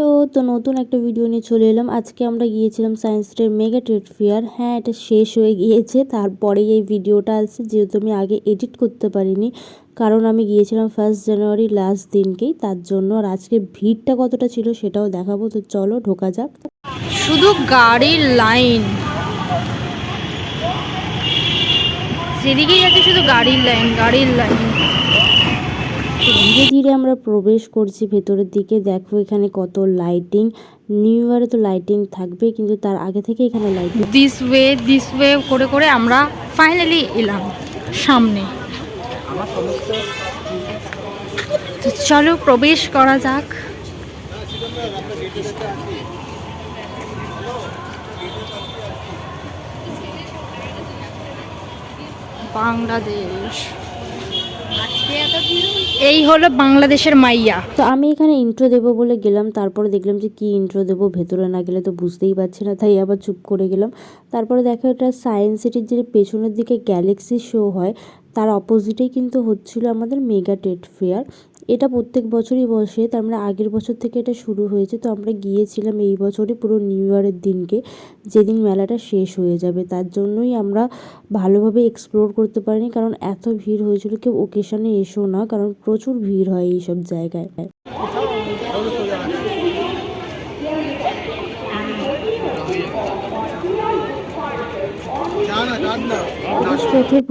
Hello, তো নতুন একটা ভিডিও নিয়ে চলে এলাম। আজকে আমরা গিয়েছিলাম সায়েন্স ডের মেগা ট্রেড ফেয়ার হ্যাঁ এটা শেষ হয়ে গিয়েছে। তারপরে এই ভিডিওটা আসছে, যেহেতু আমি আগে এডিট করতে পারিনি। কারণ আমি গিয়েছিলাম ফার্স্ট জানুয়ারি লাস্ট দিনকেই, তার জন্য আর আজকে ভিড়টা কতটা ছিল সেটাও দেখাবো। তো চলো, ঢোকা যাক। শুধু গাড়ির লাইন সেদিকেই যাচ্ছে শুধু গাড়ির লাইন গাড়ির লাইন তো ধীরে ধীরে আমরা প্রবেশ করছি ভেতরের দিকে। দেখো এখানে কত লাইটিং নিউ ইয়ারে তো লাইটিং থাকবে কিন্তু তার আগে থেকে এখানে lighting this way this way করে করে আমরা ফাইনালি এলাম সামনে। তো চলো প্রবেশ করা যাক। বাংলাদেশ। এই হলো বাংলাদেশের মাইয়া। তো আমি এখানে ইন্ট্রো দেব বলে গেলাম, তারপরে দেখলাম যে কি ইন্ট্রো দেব ভেতরে না গেলে তো বুঝতেই পারছি না, তাই আবার চুপ করে গেলাম। তারপরে দেখো এটা সায়েন্স সিটির যে পেছনের দিকে গ্যালাক্সি শো হয়, তার অপোজিটেই কিন্তু হচ্ছিল আমাদের মেগা টেট ফেয়ার এটা প্রত্যেক বছরই বসে তার মানে আগের বছর থেকে এটা শুরু হয়েছে। তো আমরা গিয়েছিলাম এই বছরই পুরো নিউ ইয়ারের দিনকে যেদিন মেলাটা শেষ হয়ে যাবে। তার জন্যই আমরা ভালোভাবে এক্সপ্লোর করতে পারিনি কারণ এত ভিড় হয়েছিল কেউ ওকেশনে এসো না কারণ প্রচুর ভিড় হয় এইসব জায়গায়।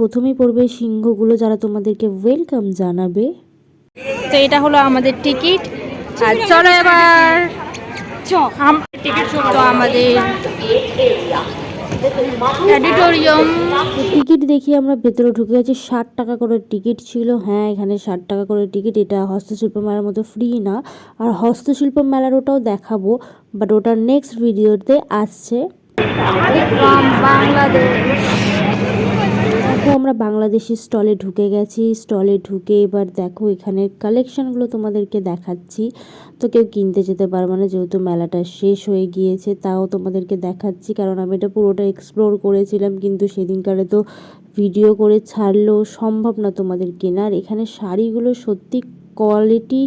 প্রথমেই পড়বে সিংহগুলো যারা তোমাদেরকে ওয়েলকাম জানাবে। তো এটা হলো আমাদের টিকিট। আর চলো এবার। টিকিট তো আমাদের অডিটোরিয়াম। টিকিট দেখিয়ে আমরা ভেতরে ঢুকে গেছি। ষাট টাকা করে টিকিট ছিল। হ্যাঁ এখানে ষাট টাকা করে টিকিট। এটা হস্তশিল্প মেলার মতো ফ্রি না। আর হস্তশিল্প মেলার ওটাও দেখাবো। বাট ওটা নেক্সট ভিডিওতে আসছে। বাংলাদেশ দেখো আমরা বাংলাদেশি স্টলে ঢুকে গেছি। স্টলে ঢুকে এবার দেখো এখানের কালেকশনগুলো তোমাদেরকে দেখাচ্ছি। তো কেউ কিনতে যেতে পারবে না, যেহেতু মেলাটা শেষ হয়ে গিয়েছে, তাও তোমাদেরকে দেখাচ্ছি। কারণ আমি এটা পুরোটা এক্সপ্লোর করেছিলাম, কিন্তু সেদিনকারে তো ভিডিও করে ছাড়লেও সম্ভব না তোমাদের কেনার। এখানে শাড়িগুলো সত্যি কোয়ালিটি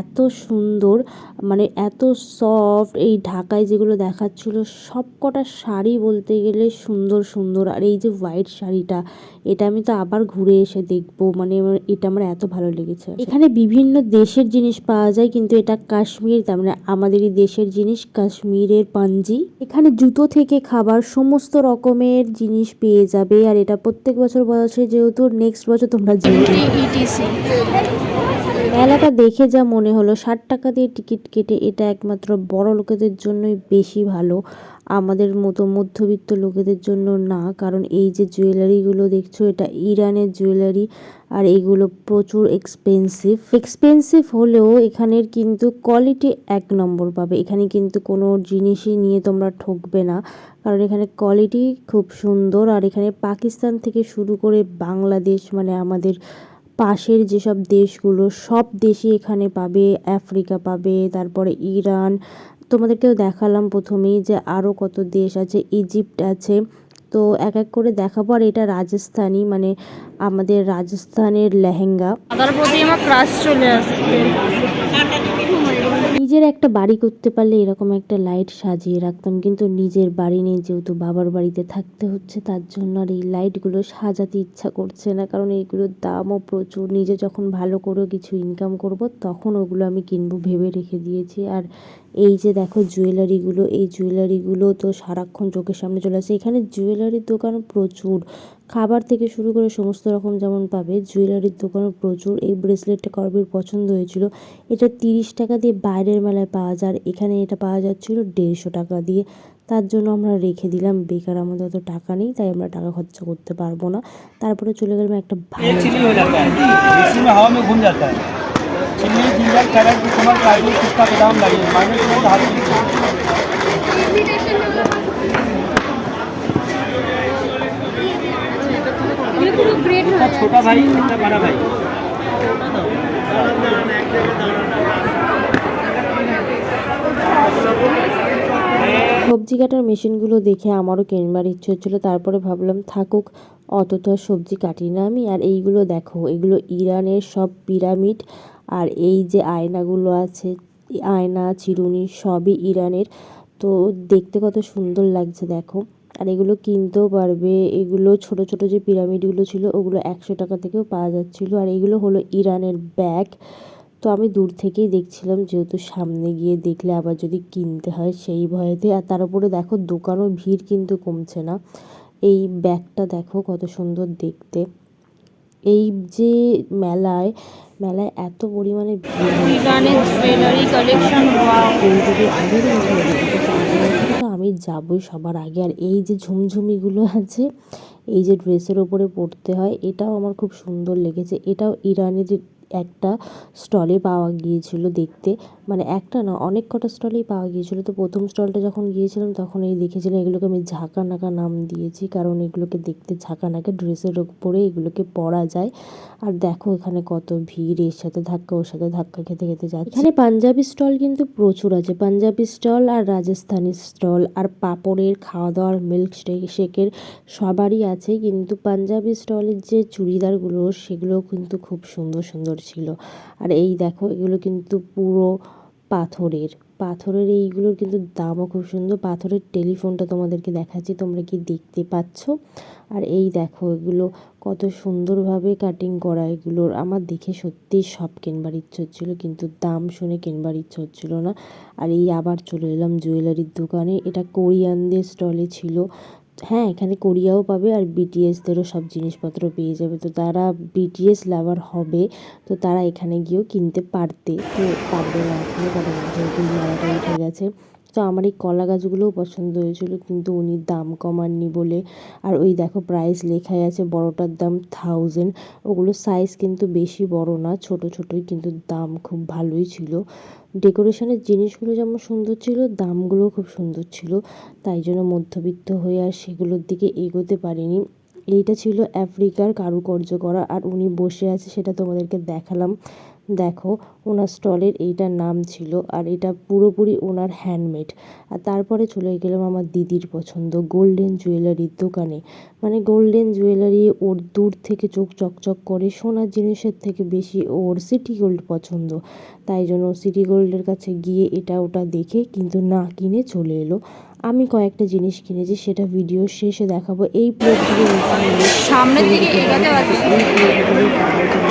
এত সুন্দর মানে এত সফট এই ঢাকায় যেগুলো দেখাচ্ছিল সব কটা শাড়ি বলতে গেলে সুন্দর সুন্দর। আর এই যে হোয়াইট শাড়িটা এটা আমি তো আবার ঘুরে এসে দেখব মানে এটা আমার এত ভালো লেগেছে। এখানে বিভিন্ন দেশের জিনিস পাওয়া যায় কিন্তু এটা কাশ্মীর তার মানে আমাদেরই দেশের জিনিস কাশ্মীরের পাঞ্জি। এখানে জুতো থেকে খাবার সমস্ত রকমের জিনিস পেয়ে যাবে আর এটা প্রত্যেক বছর বছর যেহেতু নেক্সট বছর তোমরা ইটিসি মেলাটা দেখে যা মনে হলো, ষাট টাকা দিয়ে টিকিট কেটে এটা একমাত্র বড় লোকেদের জন্যই বেশি ভালো। আমাদের মতো মধ্যবিত্ত লোকেদের জন্য না, কারণ এই যে জুয়েলারিগুলো দেখছ, এটা ইরানের জুয়েলারি আর এগুলো প্রচুর এক্সপেন্সিভ এক্সপেন্সিভ হলেও এখানের কিন্তু কোয়ালিটি এক নম্বর পাবে। এখানে কিন্তু কোনো জিনিসই নিয়ে তোমরা ঠকবে না, কারণ এখানে কোয়ালিটি খুব সুন্দর। আর এখানে পাকিস্তান থেকে শুরু করে বাংলাদেশ মানে আমাদের পাশের যেসব দেশগুলো, সব দেশই এখানে পাবে, আফ্রিকা পাবে, তারপরে ইরান। তোমাদেরকেও দেখালাম প্রথমেই যে আরও কত দেশ আছে, ইজিপ্ট আছে। তো এক এক করে দেখাবো। আর এটা রাজস্থানি মানে আমাদের রাজস্থানের লেহেঙ্গা। প্রতি আমার ক্রাশ চলে আসছে। নিজের একটা বাড়ি করতে পারলে এরকম একটা লাইট সাজিয়ে রাখতাম। কিন্তু নিজের বাড়ি নেই, যেহেতু বাবার বাড়িতে থাকতে হচ্ছে, তার জন্য আর এই লাইটগুলো সাজাতে ইচ্ছা করছে না। কারণ এইগুলোর দামও প্রচুর। নিজে যখন ভালো করে কিছু ইনকাম করব, তখন ওগুলো আমি কিনবো ভেবে রেখে দিয়েছি। আর এই যে দেখো জুয়েলারিগুলো এই জুয়েলারিগুলো তো সারাক্ষণ চোখের সামনে চলে আসে। এখানে জুয়েলারির দোকান প্রচুর। খাবার থেকে শুরু করে সমস্ত রকম যেমন পাবে জুয়েলারির দোকানও প্রচুর। এই ব্রেসলেটটা করবির পছন্দ হয়েছিল। এটা তিরিশ টাকা দিয়ে বাইরের মেলায় পাওয়া যায়। এখানে এটা পাওয়া যাচ্ছিল দেড়শো টাকা দিয়ে। তার জন্য আমরা রেখে দিলাম। বেকার আমাদের অত টাকা নেই, তাই আমরা টাকা খরচা করতে পারব না। তারপরে চলে গেলাম একটা ভালো एक चिली हो जाता है इसी में हवा में घूम जाता है चिली जिंजर कैरेट कुकुम्बर काजू पिस्ता बादाम लगे माइनस में हाथ इतना छोटा भाई इतना बड़ा भाई সবজি কাটার মেশিনগুলো দেখে আমারও কিনবার ইচ্ছে হচ্ছিলো তারপরে ভাবলাম থাকুক অত তো আর সবজি কাটি না আমি আর এইগুলো দেখো এগুলো ইরানের সব পিরামিড আর এই যে আয়নাগুলো আছে, আয়না, চিরুনি সবই ইরানের। তো দেখতে কত সুন্দর লাগছে, দেখো। আর এগুলো কিনতেও পারবে। এগুলো ছোট ছোট যে পিরামিডগুলো ছিল, ওগুলো একশো টাকা থেকেও পাওয়া যাচ্ছিল। আর এগুলো হলো ইরানের ব্যাগ। তো আমি দূর থেকেই দেখছিলাম, যেহেতু সামনে গিয়ে দেখলে আবার যদি কিনতে হয় সেই ভয়েতে। আর তার উপরে দেখো, দোকানও ভিড় কিন্তু কমছে না। এই ব্যাগটা দেখো কত সুন্দর দেখতে। এই যে মেলায় মেলায় এত পরিমাণে জুয়েলারি কালেকশন তো আমি যাবই সবার আগে। আর এই যে ঝুমঝুমিগুলো আছে এই যে ড্রেসের ওপরে পরতে হয় এটাও আমার খুব সুন্দর লেগেছে। এটাও ইরানের একটা স্টলে পাওয়া গিয়েছিল দেখতে। মানে একটা না, অনেক কটা স্টলেই পাওয়া গিয়েছিল। তো প্রথম স্টলটা যখন গিয়েছিলাম, তখন এই দেখেছিলাম এগুলোকে আমি ঝাঁকা নাকা নাম দিয়েছি। কারণ এগুলোকে দেখতে ঝাঁকা নাকা ড্রেসের উপরে এগুলোকে পরা যায়। আর দেখো এখানে কত ভিড়, এর সাথে ধাক্কা, ওর সাথে ধাক্কা খেতে খেতে যাচ্ছে। এখানে পাঞ্জাবি স্টল কিন্তু প্রচুর আছে। পাঞ্জাবি স্টল আর রাজস্থানি স্টল আর পাপড়ের খাওয়া দাওয়ার মিল্ক শেকের সবারই আছে। কিন্তু পাঞ্জাবি স্টলের যে চুড়িদারগুলো সেগুলো কিন্তু খুব সুন্দর সুন্দর ছিল। আর এই দেখো, এগুলো কিন্তু পুরো পাথরের। পাথরের এইগুলোর কিন্তু দামও খুব সুন্দর। পাথরের টেলিফোনটা তোমাদেরকে দেখাচ্ছি, তোমরা কি দেখতে পাচ্ছ? আর এই দেখো, এগুলো কত সুন্দরভাবে কাটিং করা এগুলোর আমার দেখে সত্যিই সব কিনবার ইচ্ছে হচ্ছিল, কিন্তু দাম শুনে কেনবার ইচ্ছে হচ্ছিল না। আর এই আবার চলে এলাম জুয়েলারির দোকানে। এটা কোরিয়ানদের স্টলে ছিল। হ্যাঁ এখানে কোরিয়াও পাবে আর বিটিএসদেরও সব জিনিসপত্র পেয়ে যাবে। তো তারা বিটিএস লাভার হবে, তো তারা এখানে গিয়েও কিনতে পারতে। তো পারবে না এখনও কারণ যেহেতু মেলাটা উঠে গেছে। তো আমার এই কলা গাছগুলোও পছন্দ হয়েছিল, কিন্তু উনি দাম কমাননি বলে। আর ওই দেখো প্রাইস লেখাই আছে বড়টার দাম থাউজেন্ড ওগুলো সাইজ কিন্তু বেশি বড় না, ছোট ছোটই কিন্তু দাম খুব ভালোই ছিল। ডেকোরেশনের জিনিসগুলো যেমন সুন্দর ছিল, দামগুলোও খুব সুন্দর ছিল। তাই জন্য মধ্যবিত্ত হয়ে আর সেগুলোর দিকে এগোতে পারিনি। এইটা ছিল আফ্রিকার কারুকার্য করা, আর উনি বসে আছে সেটা তোমাদেরকে দেখালাম। দেখো, ওনার স্টলের এইটার নাম ছিল আর এটা পুরোপুরি ওনার হ্যান্ডমেড আর তারপরে চলে গেলাম আমার দিদির পছন্দ গোল্ডেন জুয়েলারির দোকানে। মানে গোল্ডেন জুয়েলারি ওর দূর থেকে চোখ চকচক করে, সোনার জিনিসের থেকে বেশি ওর সিটি গোল্ড পছন্দ। তাই জন্য সিটি গোল্ডের কাছে গিয়ে এটা ওটা দেখে কিন্তু না কিনে চলে এলো। আমি কয়েকটা জিনিস কিনেছি, সেটা ভিডিও শেষে দেখাবো। এই প্লেটগুলো সামনের দিকে এগোতে পারছি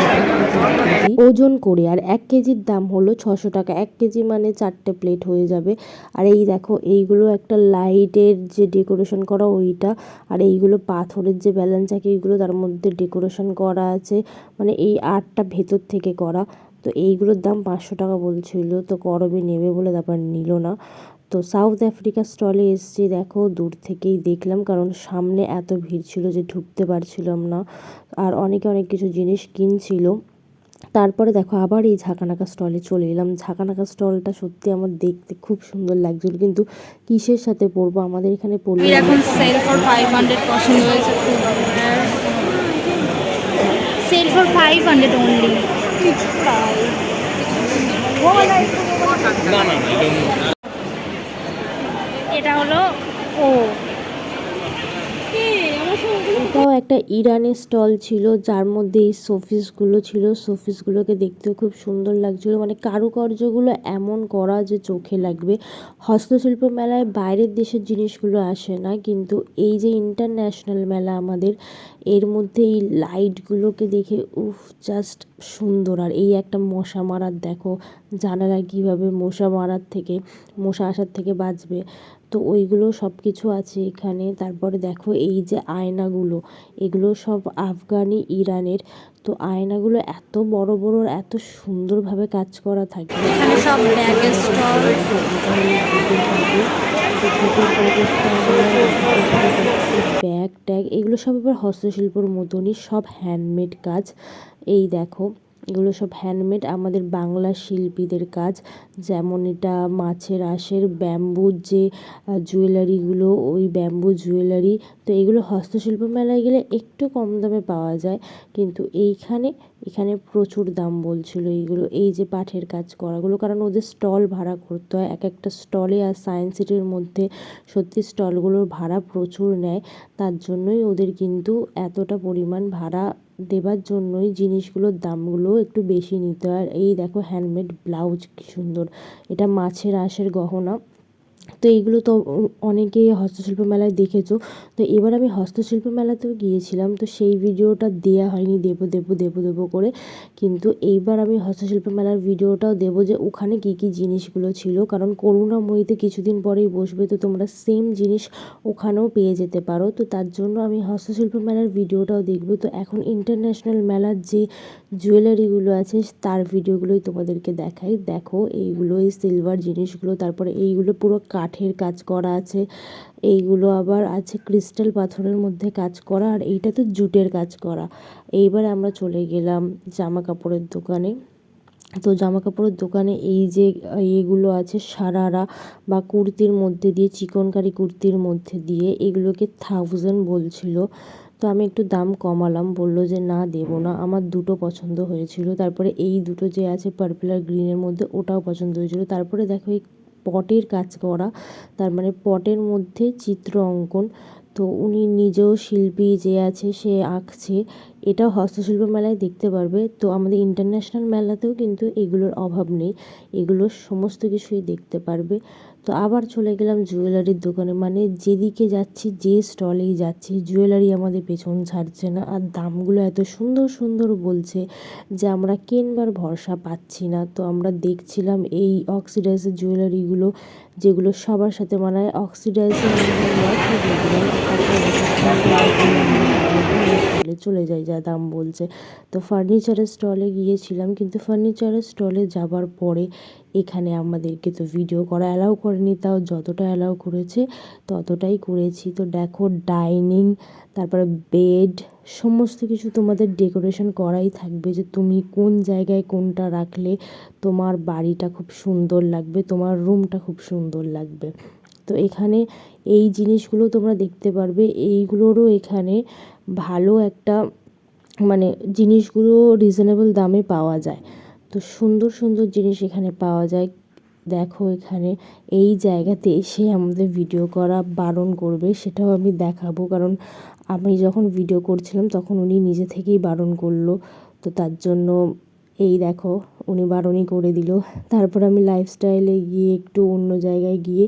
ওজন করে, আর এক কেজির দাম হলো ছশো টাকা। এক কেজি মানে চারটে প্লেট হয়ে যাবে। আর এই দেখো, এইগুলো একটা লাইটের যে ডেকোরেশন করা ওইটা, আর এইগুলো পাথরের যে ব্যালেন্স আছে, এইগুলো তার মধ্যে ডেকোরেশন করা আছে। মানে এই আর্টটা ভেতর থেকে করা। তো এইগুলোর দাম পাঁচশো টাকা বলছিল, তো করবে নেবে বলে তারপর নিল না। তো সাউথ আফ্রিকা স্টলে এসছি, দেখো, দূর থেকেই দেখলাম, কারণ সামনে এত ভিড় ছিল যে ঢুকতে পারছিলাম না। আর অনেকে অনেক কিছু জিনিস কিনছিল। তারপরে দেখো আবার এই ঝাঁকানাকা স্টলে চলে এলাম। ঝাঁকানাকা স্টলটা সত্যি আমার দেখতে খুব সুন্দর লাগছিল। কিন্তু কিসের সাথে পরবো? আমাদের এখানে পরলে এখন সেল ফর ফাইভ হান্ড্রেড পছন্দ হয়েছে sale for five hundred only এটা হলো ও। এটাও একটা ইরানের স্টল ছিল, যার মধ্যে এই শোপিসগুলো ছিল। শোপিসগুলোকে দেখতেও খুব সুন্দর লাগছিল। মানে কারুকার্যগুলো এমন করা যে চোখে লাগবে। হস্তশিল্প মেলায় বাইরের দেশের জিনিসগুলো আসে না, কিন্তু এই যে ইন্টারন্যাশনাল মেলা আমাদের, এর মধ্যে এই লাইটগুলোকে দেখে, উফ জাস্ট সুন্দর। আর এই একটা মশা মারার, দেখো, জানালা কীভাবে মশা মারার থেকে, মশা আসার থেকে বাঁচবে। তো ওইগুলো সব কিছু আছে এখানে। তারপরে দেখো এই যে আয়নাগুলো এগুলো সব আফগানি ইরানের। তো আয়নাগুলো এত বড় বড় এত সুন্দরভাবে কাজ করা থাকে। সব ব্যাগ ট্যাগ এগুলো সব আবার হস্তশিল্পর মতনই সব হ্যান্ডমেড কাজ। এই দেখো। এগুলো সব হ্যান্ডমেড আমাদের বাংলা শিল্পীদের কাজ। যেমন এটা মাছের আঁশের ব্যাম্বুর যে জুয়েলারিগুলো ওই ব্যাম্বু জুয়েলারি তো এগুলো হস্তশিল্প মেলায় গেলে একটু কম দামে পাওয়া যায়। কিন্তু এইখানে, এখানে প্রচুর দাম বলছিল এইগুলো, এই যে পাঠের কাজ করাগুলো। কারণ ওদের স্টল ভাড়া করতে হয়, এক একটা স্টলে আর সায়েন্স সিটির মধ্যে সত্যি স্টলগুলোর ভাড়া প্রচুর নেয়। তার জন্যই ওদের কিন্তু এতটা পরিমাণ ভাড়া দেবার জন্যই জিনিসগুলোর দামগুলো একটু বেশি নিতে আর এই দেখো হ্যান্ডমেড ব্লাউজ কি সুন্দর। এটা মাছের আঁশের গহনা। তো এইগুলো তো অনেকেই হস্তশিল্প মেলায় দেখেছ। তো এবার আমি হস্তশিল্প মেলাতেও গিয়েছিলাম, তো সেই ভিডিওটা দেয়া হয়নি, দেবো দেবো দেবো দেবো করে। কিন্তু এইবার আমি হস্তশিল্প মেলার ভিডিওটাও দেবো যে ওখানে কী কী জিনিসগুলো ছিল, কারণ করুণাময়ীতে কিছুদিন পরেই বসবে, তো তোমরা সেম জিনিস ওখানেও পেয়ে যেতে পারো। তো তার জন্য আমি হস্তশিল্প মেলার ভিডিওটাও দেখব। তো এখন ইন্টারন্যাশনাল মেলার যে জুয়েলারিগুলো আছে, তার ভিডিওগুলোই তোমাদেরকে দেখাই। দেখো এইগুলো এই সিলভার জিনিসগুলো, তারপরে এইগুলো পুরো কাঠের কাজ করা আছে, এইগুলো আবার আছে ক্রিস্টাল পাথরের মধ্যে কাজ করা, আর এইটা তো জুটের কাজ করা। এইবার আমরা চলে গেলাম জামা কাপড়ের দোকানে। তো জামা কাপড়ের দোকানে এই যে এগুলো আছে সারারা বা কুর্তির মধ্যে দিয়ে, চিকনকারি কুর্তির মধ্যে দিয়ে, এগুলোকে থাউজেন্ড বলছিল। তো আমি একটু দাম কমালাম, বলল যে না, দেবো না। আমার দুটো পছন্দ হয়েছিল। তারপরে এই দুটো যে আছে পার্পল গ্রিনের মধ্যে, ওটাও পছন্দ হয়েছিল। তারপরে দেখো এই পটের কাজ করা, তার মানে পটের মধ্যে চিত্র অঙ্কন। তো উনি নিজেও শিল্পী যে আছে সে আঁকছে। এটা হস্তশিল্প মেলায় দেখতে পারবে। তো আমাদের ইন্টারন্যাশনাল মেলাতেও কিন্তু এগুলোর অভাব নেই। এগুলো সমস্ত কিছুই দেখতে পারবে। তো আবার চলে গেলাম জুয়েলারির দোকানে। মানে যেদিকে যাচ্ছি, যে স্টলেই যাচ্ছি, জুয়েলারি আমাদের পেছন ছাড়ছে না। আর দামগুলো এত সুন্দর সুন্দর বলছে যে আমরা কেনবার ভরসা পাচ্ছি না। তো আমরা দেখছিলাম এই অক্সিডাইজের জুয়েলারিগুলো যেগুলো সবার সাথে মানায় অক্সিডাইজের চলে যায়, যা দাম বলছে। তো ফার্নিচারের স্টলে গিয়েছিলাম, কিন্তু ফার্নিচারের স্টলে যাবার পরে এখানে আমাদেরকে তো ভিডিও করা অ্যালাউ করেনি, তাও যতটা অ্যালাউ করেছে ততটাই করেছি। তো দেখো ডাইনিং তারপরে বেড সমস্ত কিছু তোমাদের ডেকোরেশন করাই থাকবে যে তুমি কোন জায়গায় কোনটা রাখলে তোমার বাড়িটা খুব সুন্দর লাগবে, তোমার রুমটা খুব সুন্দর লাগবে। তো এখানে এই জিনিসগুলো তোমরা দেখতে পারবে, এইগুলোরও এখানে ভালো একটা মানে জিনিসগুলো রিজনেবল দামে পাওয়া যায়। তো সুন্দর সুন্দর জিনিস এখানে পাওয়া যায়। দেখো এখানে এই জায়গাতে এসে আমাদের ভিডিও করা বারণ করবে, সেটাও আমি দেখাবো। কারণ আমি যখন ভিডিও করছিলাম, তখন উনি নিজে থেকেই বারণ করল। তো তার জন্য এই দেখো, উনি বারণই করে দিল। তারপর আমি লাইফস্টাইলে গিয়ে একটু অন্য জায়গায় গিয়ে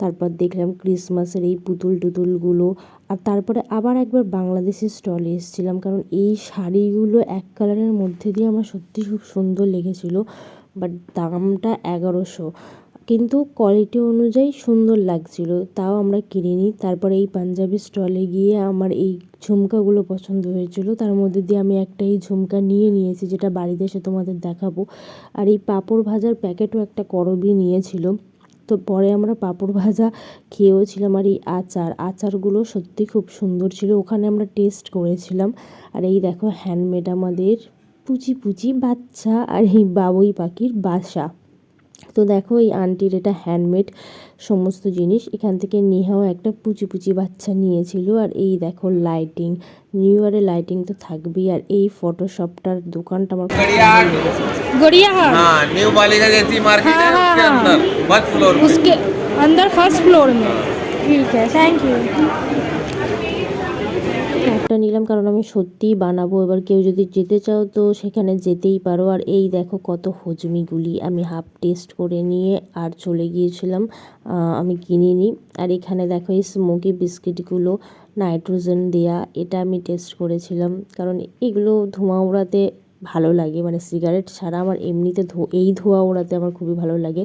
তারপর দেখলাম ক্রিসমাসের এই পুতুল টুতুলগুলো। আর তারপরে আবার একবার বাংলাদেশের স্টলে এসেছিলাম, কারণ এই শাড়িগুলো এক কালারের মধ্যে দিয়ে আমার সত্যি খুব সুন্দর লেগেছিলো বাট দামটা এগারোশো। কিন্তু কোয়ালিটি অনুযায়ী সুন্দর লাগছিল। তাও আমরা কিনিনি। তারপরে এই পাঞ্জাবি স্টলে গিয়ে আমার এই ঝুমকাগুলো পছন্দ হয়েছিল। তার মধ্যে দিয়ে আমি একটা এই ঝুমকা নিয়ে নিয়েছি, যেটা বাড়িতে এসে তোমাদের দেখাবো। আর এই পাঁপড় ভাজার প্যাকেটও একটা করবি নিয়েছিল। তো পরে আমরা পাঁপড় ভাজা খেয়েও ছিলাম আর এই আচার। আচারগুলো সত্যি খুব সুন্দর ছিল। ওখানে আমরা টেস্ট করেছিলাম। আর এই দেখো হ্যান্ডমেড আমাদের পুচি পুচি বাচ্চা আর এই বাবুই পাখির বাসা। তো দেখো এই আন্টির এটা হ্যান্ডমেড সমস্ত জিনিস এখান থেকে নেহাও একটা পুচি পুচি বাচ্চা নিয়েছিল আর এই দেখো লাইটিং নিউ ইয়ারে লাইটিং তো থাকবেই আর এই ফটোশপটার দোকানটা আমার খুব ভালো লেগেছে। गड़िया हाट हाँ न्यू बालिका जैसी मार्केट है हाँ, उसके हाँ, अंदर फर्स्ट फ्लोर पे उसके अंदर फर्स्ट फ्लोर में ठीक है थैंक यू একটা নিলাম কারণ আমি সত্যিই বানাবো। এবার কেউ যদি যেতে চাও তো সেখানে যেতেই পারো। আর এই দেখো কত হজমিগুলি। আমি হাফ টেস্ট করে নিয়ে আর চলে গিয়েছিলাম আমি কিনিনি আর এখানে দেখো এই স্মোকি বিস্কিটগুলো নাইট্রোজেন দেয়া, এটা আমি টেস্ট করেছিলাম। কারণ এগুলো ধোঁয়া ওড়াতে ভালো লাগে। মানে সিগারেট ছাড়া আমার এমনিতে ধো, এই ধোঁয়া ওড়াতে আমার খুবই ভালো লাগে।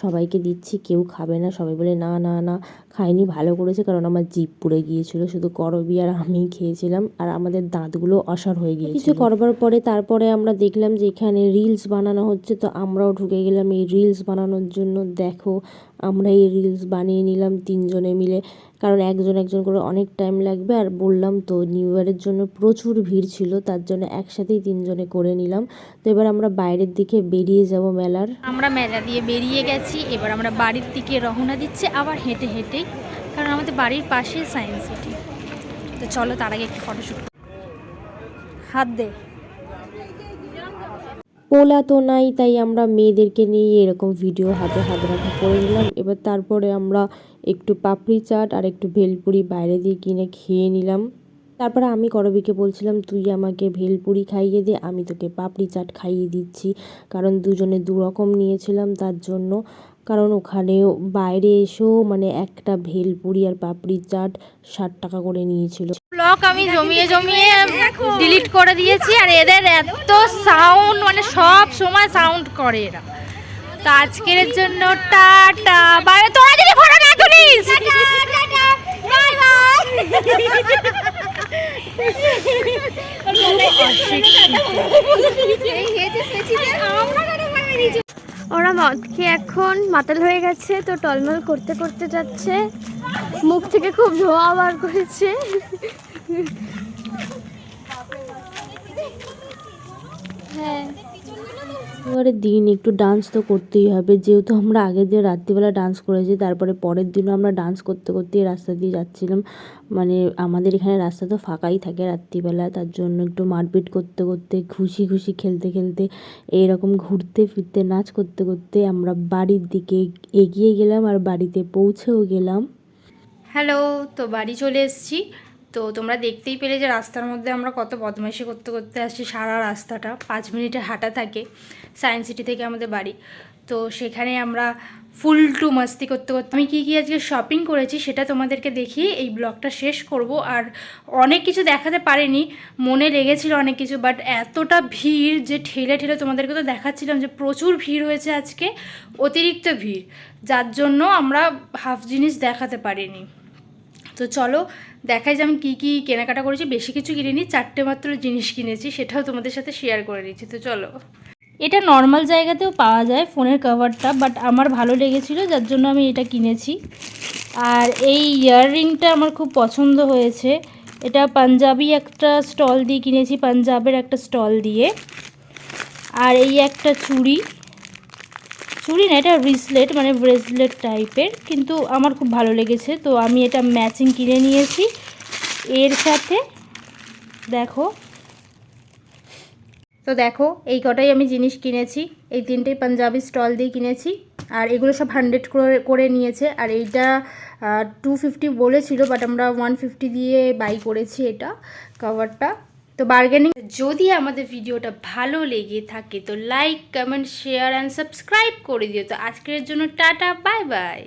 সবাইকে দিচ্ছি, কেউ খাবে না। সবাই বলে, না না না খাইনি ভালো করেছে কারণ আমার জিভ পুড়ে গিয়েছিল। শুধু করবি আর আমিই খেয়েছিলাম আর আমাদের দাঁতগুলো অসার হয়ে গিয়েছিল। কিছু করবার পরে তারপরে আমরা দেখলাম যে এখানে রিলস বানানো হচ্ছে তো আমরাও ঢুকে গেলাম এই রিলস বানানোর জন্য। দেখো আমরা এই রিলস বানিয়ে নিলাম তিনজনে মিলে কারণ একজন একজন করে অনেক টাইম লাগবে। আর বললাম তো নিউ ইয়ারের জন্য প্রচুর ভিড় ছিল তার জন্য একসাথেই তিনজনে করে নিলাম। তো এবার আমরা বাইরের দিকে বেরিয়ে যাব মেলার। আমরা মেলা দিয়ে বেরিয়ে গেছি এবার আমরা বাড়ির দিকে রওনা দিচ্ছি আবার হেঁটে হেঁটে হেঁটেই কারণ আমাদের বাড়ির পাশে সায়েন্স সিটি। তো চলো তার আগে একটু ফটোশ্যুট হাত দে। ওলা তো নাই, তাই আমরা মেয়েদেরকে নিয়ে এরকম ভিডিও হাতে হাত রাখা করে নিলাম। এবার তারপরে আমরা একটু পাপড়ি চাট আর একটু ভেলপুরি বাইরে দিয়ে কিনে খেয়ে নিলাম। তারপরে আমি করবিকে বলছিলাম, তুই আমাকে ভেলপুরি খাইয়ে দে, আমি তোকে পাপড়ি চাট খাইয়ে দিচ্ছি। কারণ দুজনে দু রকম নিয়েছিলাম তার জন্য। কারণ ওখানেও বাইরে এসেও মানে একটা ভেলপুরি আর পাপড়ি চাট ষাট টাকা করে নিয়েছিল। ব্লগ আমি জমিয়ে জমিয়ে ডিলিট করে দিয়েছি আর এদের এত সাউন্ড মানে সব সময় সাউন্ড করে এরা। তো আজকের জন্য টাটা বাই তোরা যদি ফটো না তুলিস বাই মদ এখন মাতাল হয়ে গেছে, তো টলমল করতে করতে যাচ্ছে। মুখ থেকে খুব ধোয়া বার করেছে। হ্যাঁ। এবারে দিন, একটু ডান্স তো করতেই হবে। যেহেতু আমরা আগের দিন রাত্রিবেলা ডান্স করেছি, তারপরে পরের দিনও আমরা ডান্স করতে করতে রাস্তা দিয়ে যাচ্ছিলাম। মানে আমাদের এখানে রাস্তা তো ফাঁকাই থাকে রাত্রিবেলা, তার জন্য একটু মারপিট করতে করতে খুশি খুশি খেলতে খেলতে, এইরকম ঘুরতে ফিরতে, নাচ করতে করতে আমরা বাড়ির দিকে এগিয়ে গেলাম আর বাড়িতে পৌঁছেও গেলাম। হ্যালো তো বাড়ি চলে এসেছি। তো তোমরা দেখতেই পেলে যে রাস্তার মধ্যে আমরা কত বদমাইশি করতে করতে আসছি সারা রাস্তাটা। পাঁচ মিনিটে হাঁটা থাকে সায়েন্স সিটি থেকে আমাদের বাড়ি। তো সেখানে আমরা ফুল টু মাস্তি করতে করতে আমি কী কী আজকে শপিং করেছি সেটা তোমাদেরকে দেখিয়ে এই ব্লগটা শেষ করব। আর অনেক কিছু দেখাতে পারিনি, মনে লেগেছিল অনেক কিছু বাট এতটা ভিড় যে ঠেলে ঠেলে তোমাদেরকে তো দেখাচ্ছিলাম যে প্রচুর ভিড় হয়েছে আজকে, অতিরিক্ত ভিড়। যার জন্য আমরা হাফ জিনিস দেখাতে পারিনি। তো চলো দেখাই যে আমি কী কী কেনাকাটা করেছি, বেশি কিছু কিনিনি, চারটে মাত্র জিনিস কিনেছি, সেটাও তোমাদের সাথে শেয়ার করে দিচ্ছি, তো চলো। এটা নর্মাল জায়গাতেও পাওয়া যায় ফোনের কভারটা বাট আমার ভালো লেগেছিলো, যার জন্য আমি এটা কিনেছি। আর এই ইয়াররিংটা আমার খুব পছন্দ হয়েছে। এটা পাঞ্জাবি একটা স্টল দিয়ে কিনেছি, পাঞ্জাবের একটা স্টল দিয়ে। আর এই একটা চুড়ি। চুড়ি না, এটা ব্রেসলেট মানে ব্রেসলেট টাইপের কিন্তু আমার খুব ভালো লেগেছে। তো আমি এটা ম্যাচিং কিনে নিয়েছি। এর সাথে দেখো। তো দেখো, এই কটাই আমি জিনিস কিনেছি। এই তিনটেই পাঞ্জাবি স্টল দিয়ে কিনেছি। আর এগুলো সব হান্ড্রেড করে করে নিয়েছে। আর এইটা টু ফিফটি বলেছিল বাট আমরা ওয়ান ফিফটি দিয়ে বাই করেছি এটা কভারটা তো বার্গেনিং যদি আমাদের ভিডিওটা ভালো লেগে থাকে তো like comment share and subscribe করে দিও। তো আজকের জন্য টাটা বাই বাই